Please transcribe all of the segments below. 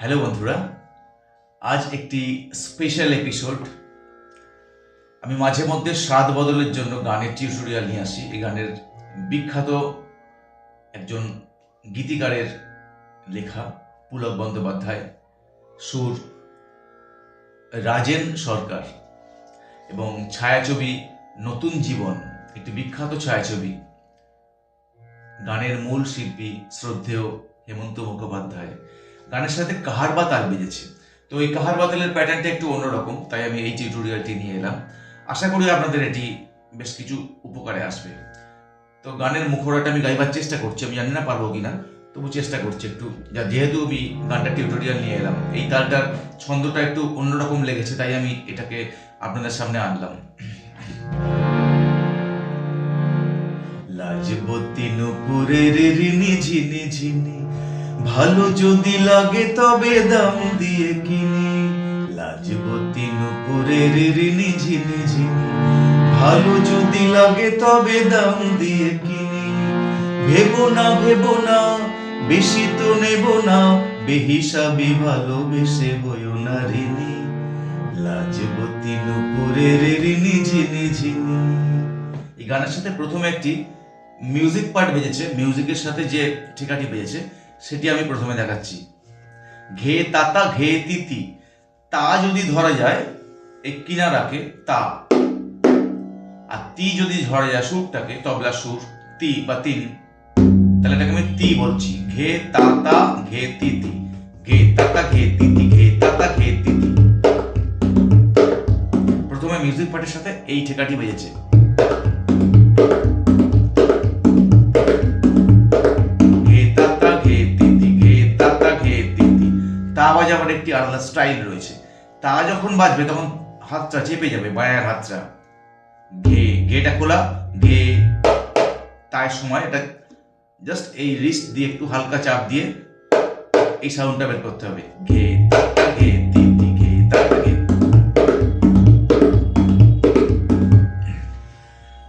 Hello বন্ধুরা, আজ একটি স্পেশাল এপিসোড আমি মাঝে মধ্যে স্বাদ বদলের জন্য গানের টিউটোরিয়াল নিয়ে আসি। এই গানের বিখ্যাত একজন গীতিকারের লেখা পুলক বন্দ্যোপাধ্যায়, সুর রাজেন সরকার এবং ছায়াছবি নতুন জীবন, একটি বিখ্যাত ছায়াছবি। গানের মূল শিল্পী শ্রদ্ধেয় হেমন্ত মুখোপাধ্যায়। গানের সাথে কাহার বা তাল বেজেছে। তো এই কাহার বাতালের প্যাটার্নটা একটু অন্যরকম, তাই আমি এই টিউটোরিয়ালটি নিয়ে এলাম। আশা করি আপনাদের এটি বেশ কিছু উপকারে আসবে। তো গানের মুখরাটা আমি গাইবার চেষ্টা করছি, আমি জানি না পারব কিনা, তবু চেষ্টা করছি একটু। যা যেহেতু আমি গানটা টিউটোরিয়াল নিয়ে এলাম, এই তালটার ছন্দটা একটু অন্যরকম লেগেছে, তাই আমি এটাকে আপনাদের সামনে আনলাম। লাজবতী নুপুরের ঋণী ঝিনি ঝিনি ভালো যদি লাগে তবে দাম দিয়ে কিনি। লাজবতী নুপুরের ঋণী ঝিনি ভালো যদি লাগে তবে দাম দিয়ে কিনি। ভেবো না ভেবো না, বেশি তো নেব না, বেহিসাবি ভালোবেসে বইও না ঋণী। লাজবতী নুপুরের ঋণী ঝিনি ঝিনি এই গানের সাথে প্রথমে একটি মিউজিক পার্ট বেজেছে। মিউজিকের সাথে যে ঠিকাটি বেজেছে সেটি আমি প্রথমে দেখাচ্ছি। ঘে তাতা ঘে তিতি। তা যদি ধরা যায় এই কিনারাকে তা। আর তি যদি ধরা যায় সুরটাকে, তবলা সুর, তি বা তিন তাহলে এটাকে আমি তি বলছি। ঘে তাতা ঘে তিতি। ঘে তাতা ঘে তিতি, ঘে তাতা ঘে তিতি। প্রথমে মিউজিক পার্টির সাথে এই ঠেকাটি বেজেছে। তা একটি আলাদা স্টাইল রয়েছে। তা যখন বাজবে, তখন হাতটা চেপে যাবে, বায়ার হাতটা। ঘে, ঘেটা খোলা, ঘে। তার সময় এটা জাস্ট এই রিস্ট দিয়ে একটু হালকা চাপ দিয়ে এই সাউন্ডটা বের করতে হবে। ঘে ঘে ঘে।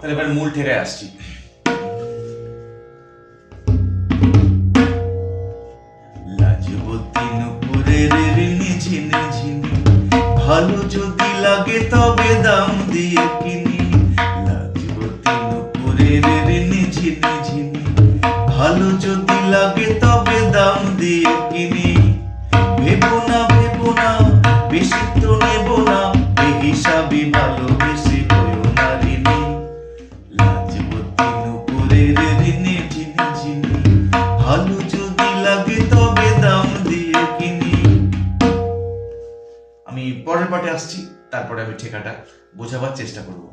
তাহলে এবার মূল ঠেকায় আসছি। ভালো যদি লাগে তবে দাম দিয়ে কিনি পাটে আসছি, তারপরে আমি ঠেকাটা বোঝাবার চেষ্টা করব।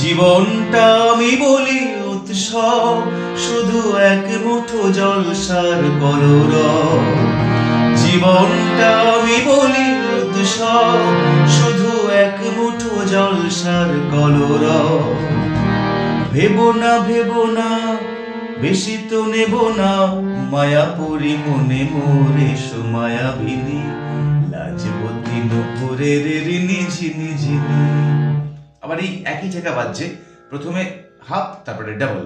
জীবনটা আমি বলি উৎসব, শুধু এক মুঠো জলসার কলর জীবনটা আমি বলি উৎসব, শুধু এক মুঠো জলসার কলর ভেবো না ভেবো না, বেশি তো নেব না। মায়াপুরি মনে মোরে সুমায়াবিনী লাজবতী নুপুরের ঋণী ঝিনি ঝিনি। আবার এই একই জায়গা বাজছে। প্রথমে হাফ, তারপরে ডাবল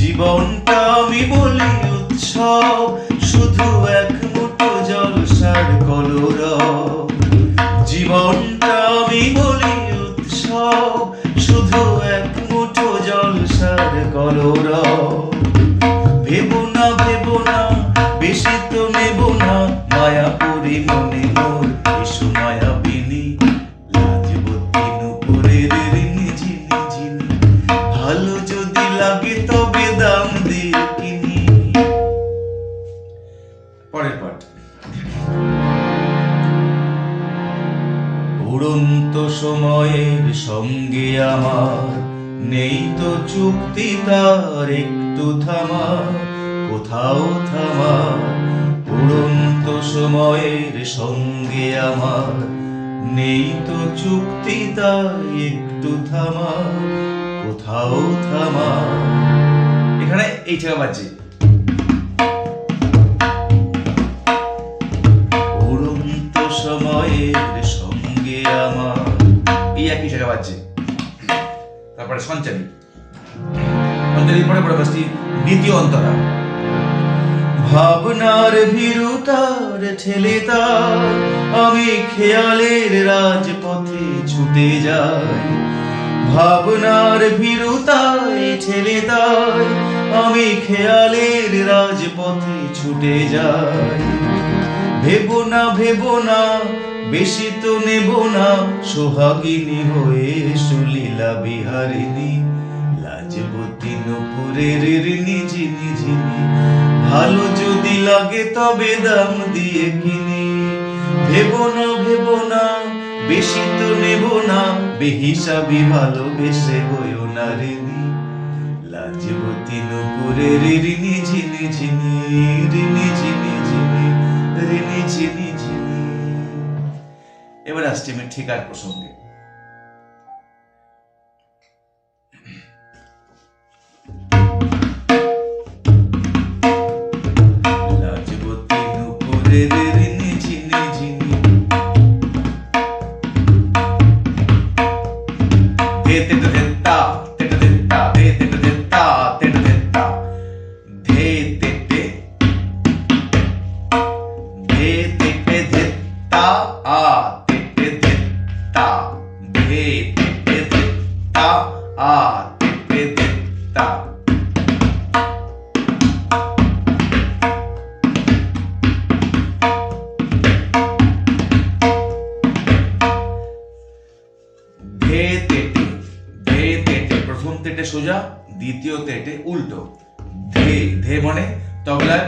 জীবনটা আমি বলি উৎসব, শুধু এক মুঠো জলসার কলর জীবনটা আমি বলি উৎসব, শুধু এক মুঠো জলসার কলর বেশি তো নেব না। মায়াপুরি মনে মোর এসো মায়াবিনী লাজবতী নুপুরের ঋণী ঝিনি ঝিনি ভালো যদি লাগে তবে দাম দিয়ে কিনি। পরের পাঠ। উড়ন্ত সময়ের সঙ্গে আমার নেই তো চুক্তি তার নেই তো চুক্তি তার একটু থামা, কোথাও থামা। এখানে এই ঠেকা বাজছে। সময়ের সঙ্গে আমার। এই একই জায়গা বাজছে। তারপরে সঞ্চারী দেরি পরে পরে বসছি দ্বিতীয় অন্তরা। ভাবনার ভীরুতার ঠেলে তার। আমি খেয়ালের রাজপথে ছুটে যাই। ভাবনার ভীরুতায় ঠেলে তাই। আমি খেয়ালের রাজপথে ছুটে যাই। ভেবো না ভেবো না, বেশি তো নেব না। সোহাগিনী হয়ে সুলীলা বিহারিণী লাজবতী নুপুরের ঋণী ঝিনি ঝিনি ভালো যদি লাগে তবে দাম দিয়ে কিনি। না না, বেশি তো নেব না, বেহিসাবি ভালোবেসে না ঝিনি এবার আসছি আমি ঠিকার প্রসঙ্গে। de দ্বিতীয় তেটে উল্টো। ধে ধে মানে তবলার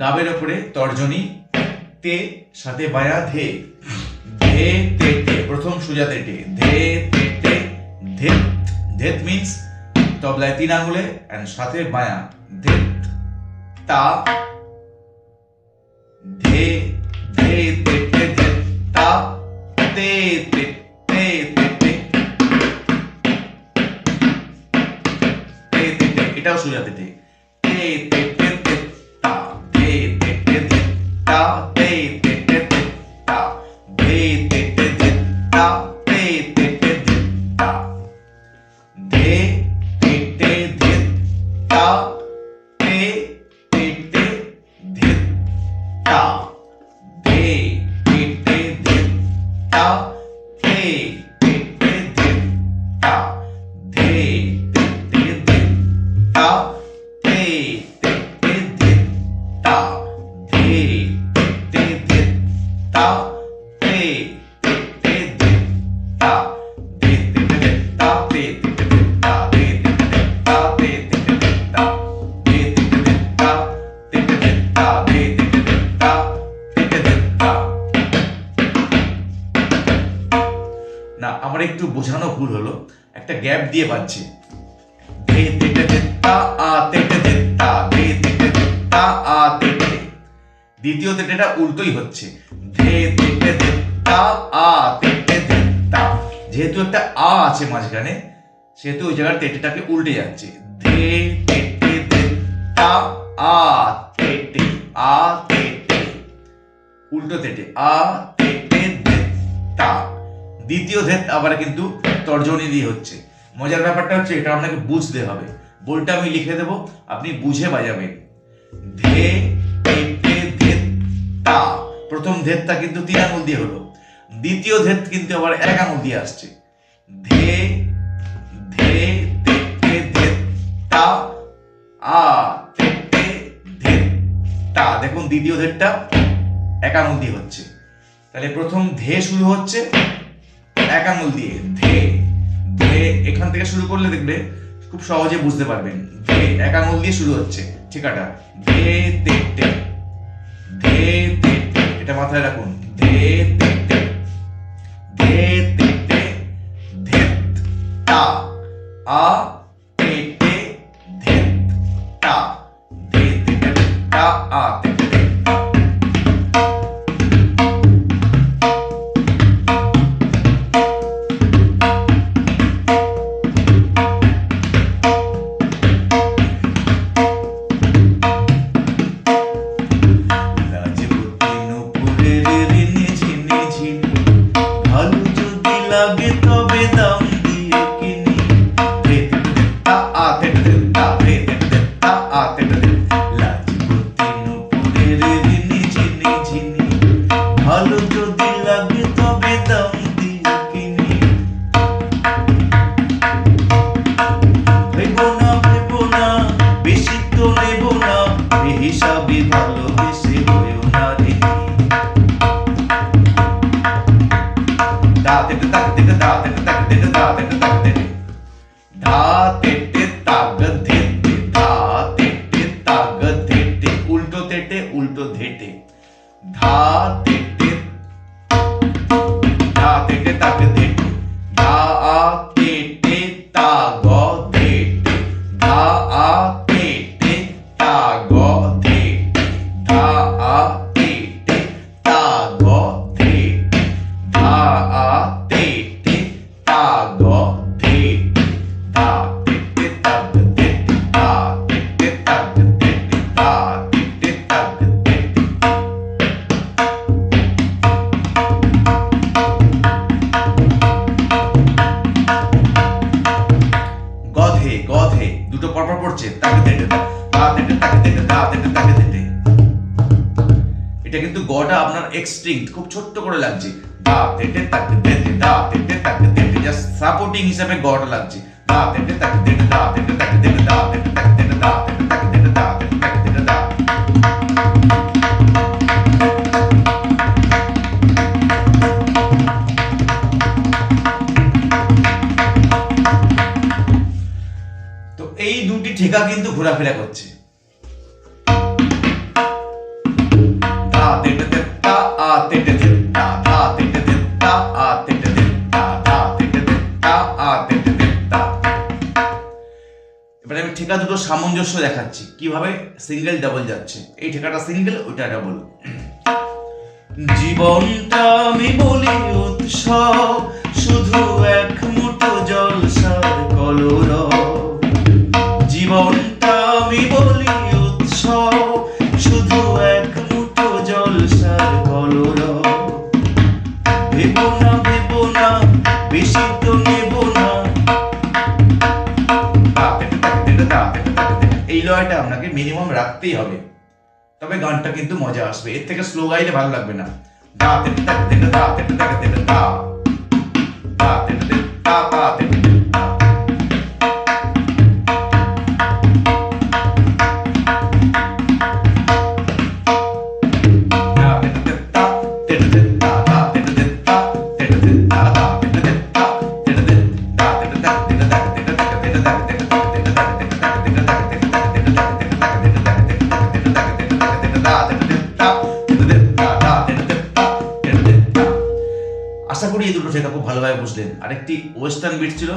গাবের ওপরে তর্জনী, তে, সাথে বায়া ধে। ধে তেটে প্রথম সোজা তেটে ধে তেটে ধেত। ধেত মিন্স তবলায় তিন আঙুলে এন্ড সাথে বায়া, ধেত। তা, ধে ধে তেটে गिटार्स हो जाते थे দিয়ে বাজছে দ্বিতীয় তেটেটা উল্টোই হচ্ছে যেহেতু একটা আ আছে মাঝখানে সেহেতু ওই জায়গার তেটেটাকে উল্টে যাচ্ছে উল্টো তেটে আ তেটে দ্বিতীয় ধেত আবার কিন্তু তর্জনী দিয়ে হচ্ছে মজার ব্যাপারটা হচ্ছে এটা আপনাকে বুঝতে হবে। বলটা আমি লিখে দেব, আপনি বুঝে বাজাবেন। ধে তা প্রথম ধেতটা কিন্তু তিন আঙুল দিয়ে হলো। দ্বিতীয় ধেত কিন্তু আবার এক আঙুল দিয়ে আসছে। ধে ধে, তা আ তা। দেখুন দ্বিতীয় ধেতটা এক আঙুল দিয়ে হচ্ছে। তাহলে প্রথম ধে শুরু হচ্ছে এক আঙুল দিয়ে। ধে ধে এখান থেকে শুরু করলে দেখবে খুব সহজে বুঝতে পারবেন যে এক আঙুল দিয়ে শুরু হচ্ছে, ঠিকাটা? ধে তে তে। ধে তে এটা মাথায় রাখুন। ধে তে তে। ধে তে তে। আ আ tak, tick, tock, tick, tock, tick, tock, tick, tock, tick, tock, tick, supporting হিসাবে গটা লাগছে দা দেটে দা দেটে দা দেটে তাকে দেটে দা দেটে তাকে দেটে দা দেটে তাকে দেটে দা তো এই দুটি ঠেকা কিন্তু ঘোরাফেরা করছে ঠেকা দুটো সামঞ্জস্য দেখাচ্ছি। কীভাবে সিঙ্গেল ডাবল যাচ্ছে? এই ঠেকাটা সিঙ্গেল ওইটা ডাবল জীবনটা আমি বলি উৎসব শুধু এক এই আপনাকে মিনিমাম রাখতেই হবে। তবে গানটা কিন্তু মজা আসবে। এর থেকে স্লো গাইলে ভালো লাগবে না। দা, তিন দা তিন দা তিন দা তিন, দা। দা, তিন দা তা তা শেখা খুব ভালোভাবে বুঝলেন। আরেকটি ওয়েস্টার্ন বিট ছিল।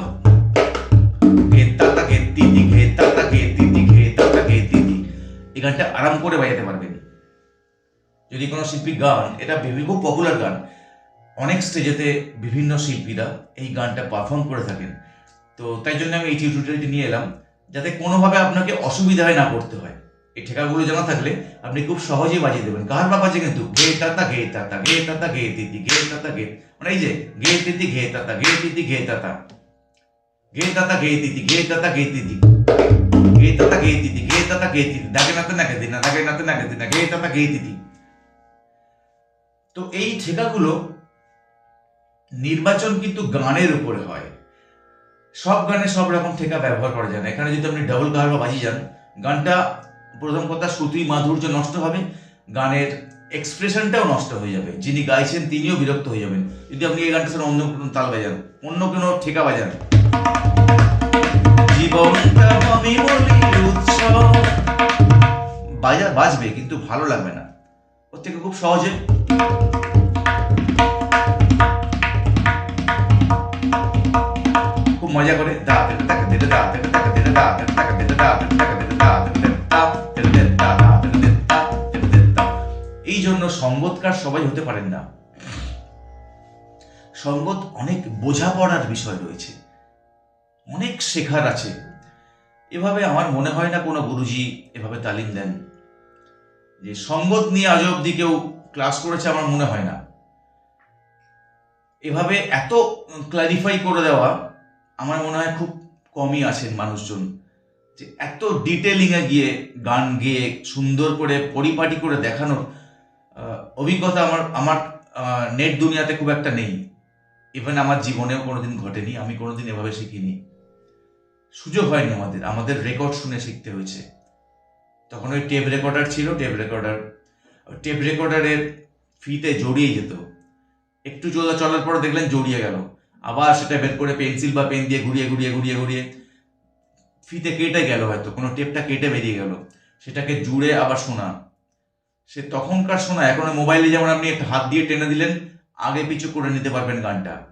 এই গানটা আরাম করে বাজাতে পারবেন। যদি কোনো শিল্পী গান, এটা খুব পপুলার গান। অনেক স্টেজেতে বিভিন্ন শিল্পীরা এই গানটা পারফর্ম করে থাকেন। তো তাই জন্য আমি এই টিউটোরিয়ালটি নিয়ে এলাম, যাতে কোনোভাবে আপনাকে অসুবিধায় না পড়তে হয়। এই ঠেকাগুলো জানা থাকলে আপনি খুব সহজেই বাজিয়ে দেবেন কার আছে কিন্তু গে তাতা গে তাতা গে তাতা গে তিতি গে তাতা গে মানে এই যে গে তিতি গে তাতা গে তিতি গে তাতা গে তাতা গে তিতি গে তাতা গে তিতি গে তাতা গে তিতি গে তাতা গে তিতি দাগে নাতে নাগে দিনা দাগে নাতে নাগে দিনা গে তাতা গে তিতি তো এই ঠেকাগুলো নির্বাচন কিন্তু গানের উপরে হয় সব গানে সব রকম ঠেকা ব্যবহার করা যায় না এখানে যদি আপনি ডাবল কাহার বা বাজি যান গানটা প্রথম কথা শ্রুতি মাধুর্য নষ্ট হবে গানের এক্সপ্রেশনটাও নষ্ট হয়ে যাবে যিনি গাইছেন তিনিও বিরক্ত হয়ে যাবেন যদি আপনি এই গানটা অন্য কোনো তাল বাজান অন্য কোনো ঠেকা বাজান বাজা বাজবে কিন্তু ভালো লাগবে না ওর থেকে খুব সহজে খুব মজা করে দা তেতে দা তেতে দা তেতে দা তেতে দা এই জন্য সঙ্গতকার সবাই হতে পারেন না। সঙ্গত অনেক বোঝাপড়ার বিষয় রয়েছে। অনেক শেখার আছে। এভাবে আমার মনে হয় না কোনো গুরুজি এভাবে তালিম দেন। যে সঙ্গত নিয়ে আজ অব্দি কেউ ক্লাস করেছে আমার মনে হয় না। এভাবে এত ক্লারিফাই করে দেওয়া আমার মনে হয় খুব কমই আছেন মানুষজন। যে এত ডিটেলিংয়ে গিয়ে, গান গেয়ে, সুন্দর করে পরিপাটি করে দেখানোর অভিজ্ঞতা আমার আমার নেট দুনিয়াতে খুব একটা নেই। ইভেন আমার জীবনেও কোনোদিন ঘটেনি, আমি কোনোদিন এভাবে শিখিনি। সুযোগ হয়নি আমাদের আমাদের রেকর্ড শুনে শিখতে হয়েছে। তখন ওই টেপ রেকর্ডার ছিল টেপ রেকর্ডার টেপ রেকর্ডারের ফিতে জড়িয়ে যেত। একটু চলা চলার পর দেখলেন জড়িয়ে গেল। আবার সেটা বের করে পেন্সিল বা পেন দিয়ে ঘুরিয়ে ঘুরিয়ে ঘুরিয়ে ঘুরিয়ে ফিতে কেটে গেল হয়তো, কোনো টেপটা কেটে বেরিয়ে গেল। সেটাকে জুড়ে আবার শোনা সে তখনকার শোনা এখন মোবাইলে যেমন আপনি একটা হাত দিয়ে টেনে দিলেন, আগে পিছু করে নিতে পারবেন গানটা।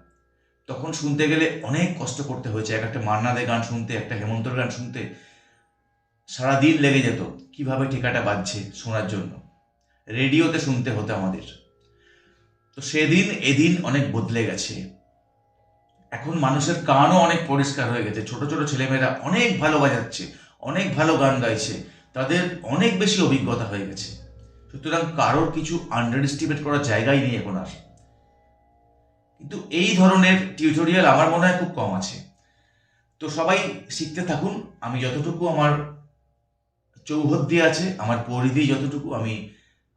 তখন শুনতে গেলে অনেক কষ্ট করতে হয়েছে। এক একটা মান্না দে গান শুনতে, একটা হেমন্তর গান শুনতে সারা দিন লেগে যেত, কীভাবে টিকাটা বাজছে শোনার জন্য। রেডিওতে শুনতে হতো আমাদের। তো সেদিন, এদিন অনেক বদলে গেছে। এখন মানুষের কানও অনেক পরিষ্কার হয়ে গেছে। ছোট ছোট ছেলেমেয়েরা অনেক ভালো বাজাচ্ছে, অনেক ভালো গান গাইছে, তাদের অনেক বেশি অভিজ্ঞতা হয়ে গেছে। সুতরাং কারোর কিছু আন্ডার এস্টিমেট করার জায়গাই নেই এখন আর। কিন্তু এই ধরনের টিউটোরিয়াল আমার মনে হয় খুব কম আছে। তো সবাই শিখতে থাকুন, আমি যতটুকু আমার চৌহদ্দি আছে, আমার পরিধি যতটুকু আমি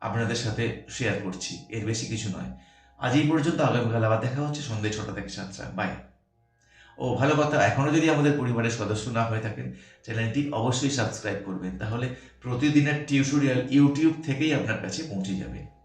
আপনাদের সাথে শেয়ার করছি, এর বেশি কিছু নয়। আজ এই পর্যন্ত, আগামীকাল আবার দেখা হচ্ছে সন্ধ্যে ছটা থেকে সাতটা। বাই ও ভালো কথা এখনও যদি আমাদের পরিবারের সদস্য না হয়ে থাকেন, চ্যানেলটি অবশ্যই সাবস্ক্রাইব করবেন, তাহলে প্রতিদিনের টিউটোরিয়াল ইউটিউব থেকেই আপনার কাছে পৌঁছে যাবে।